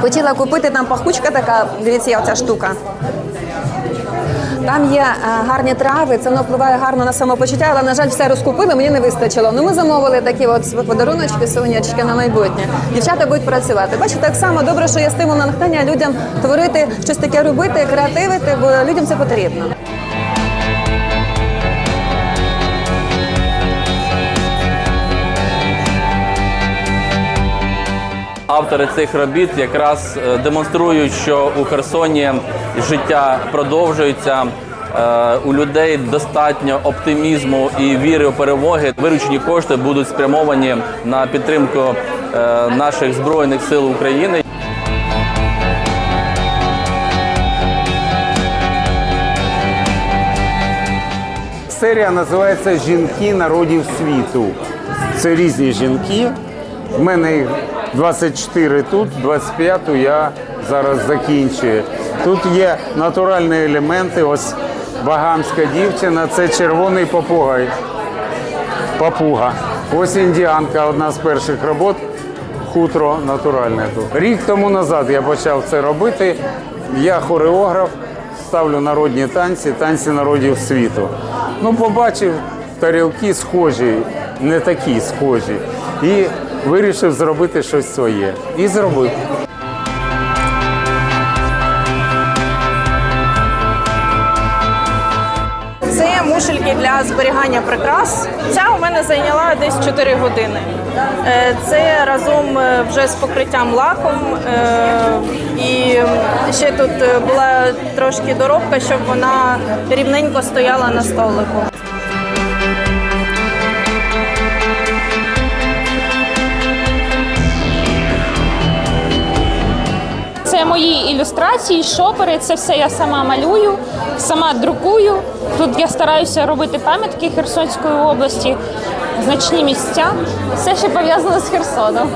Хотіла купити там пахучка така, дивіться, оця штука. Там є е, гарні трави, це воно впливає гарно на самопочуття, але, на жаль, все розкупили, мені не вистачило. Ну ми замовили такі от подаруночки, сонячки на майбутнє. Дівчата будуть працювати. Бачите, так само добре, що є стимул на натхнення людям творити щось таке робити, креативити, бо людям це потрібно. Автори цих робіт якраз е, демонструють, що у Херсоні життя продовжується. е, У людей достатньо оптимізму і віри у перемоги. Виручені кошти будуть спрямовані на підтримку е, наших збройних сил України. Серія називається Жінки народів світу. Це різні жінки. В мене їх 24 тут, 25-ту я зараз закінчую. Тут є натуральні елементи. Ось багамська дівчина, це червоний попугай. Папуга. Ось індіанка, одна з перших робот. Хутро натуральне тут. Рік тому назад я почав це робити. Я хореограф, ставлю народні танці, танці народів світу. Ну, побачив тарілки схожі, не такі схожі. І вирішив зробити щось своє. І зробив. Це мушельки для зберігання прикрас. Ця у мене зайняла десь 4 години. Е, Це разом е, вже з покриттям лаком. е, І ще тут була трошки доробка, щоб вона рівненько стояла на столику. Мої ілюстрації, шопери. Це все я сама малюю, сама друкую. Тут я стараюся робити пам'ятки Херсонської області, значні місця. Все, ще пов'язано з Херсоном.